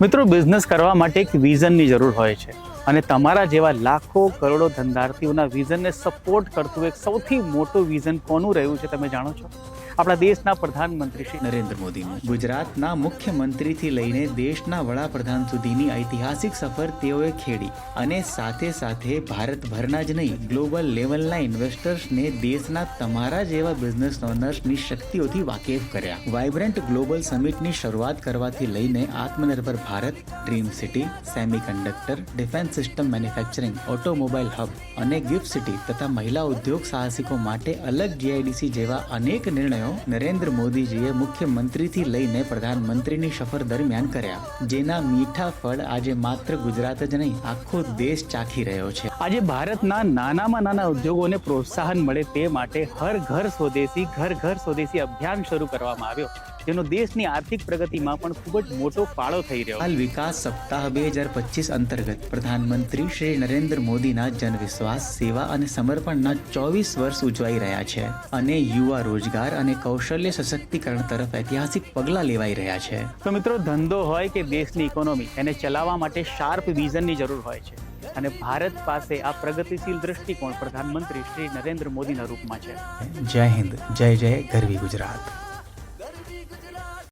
મિત્રો બિઝનેસ કરવા માટે એક વિઝનની જરૂર હોય છે. અને તમારા જેવા લાખો કરોડો ધંધાર્થીઓના વિઝનને સપોર્ટ કરતું એક સૌથી મોટું વિઝન કોનું રહ્યું છે, તમે જાણો છો? આપણા દેશના પ્રધાનમંત્રી શ્રી નરેન્દ્ર મોદીનું. ગુજરાતના મુખ્યમંત્રીથી લઈને દેશના વડાપ્રધાન સુધીની ઐતિહાસિક સફર તેઓએ ખેડી અને સાથે સાથે ભારતભરના જ નહીં, ગ્લોબલ લેવલના ઇન્વેસ્ટર્સને દેશના તમારા જેવા બિઝનેસ ઓનર્સની શક્તિઓથી વાકેફ કર્યા. વાઇબ્રન્ટ ગ્લોબલ સમિટની શરૂઆત કરવાથી લઈને Atmanirbhar Bharat, dream city semiconductor defence system manufacturing automobile hub અને ગિફ્ટ સિટી તથા મહિલા ઉદ્યોગ સાહસિકો માટે અલગ જીઆઈડીસી જેવા અનેક નિર્ણયો નરેન્દ્ર મોદીજીએ મુખ્યમંત્રીથી લઈને પ્રધાનમંત્રીની સફર દરમિયાન કર્યા, જેના મીઠા ફળ આજે માત્ર ગુજરાત જ નહીં, આખો દેશ ચાખી રહ્યો છે. આજે ભારતના નાનામાં નાના ઉદ્યોગોને પ્રોત્સાહન મળે તે માટે હર ઘર સ્વદેશી, ઘર ઘર સ્વદેશી અભિયાન શરૂ કરવામાં આવ્યો. જેનો દેશની આર્થિક પ્રગતિમાં પણ ખૂબ જ મોટો ફાળો થઈ રહ્યો હાલ વિકાસ સપ્તાહ બે હજાર પચીસ અંતર્ગત પ્રધાનમંત્રી શ્રી નરેન્દ્ર મોદીના જનવિશ્વાસ સેવા અને સમર્પણના ચોવીસ વર્ષ ઉજવાઈ રહ્યા છે અને યુવા રોજગાર અને કૌશલ્ય સશક્તિકરણ તરફ ઐતિહાસિક પગલાં લેવાઈ રહ્યા છે. તો મિત્રો ધંધો હોય કે દેશની ઇકોનોમી એને ચલાવવા માટે શાર્પ વિઝનની જરૂર હોય છે અને ભારત પાસે આ પ્રગતિશીલ દ્રષ્ટિકોણ પ્રધાનમંત્રી શ્રી નરેન્દ્ર મોદીના રૂપમાં છે. જય હિન્દ જય જય ગરવી ગુજરાત.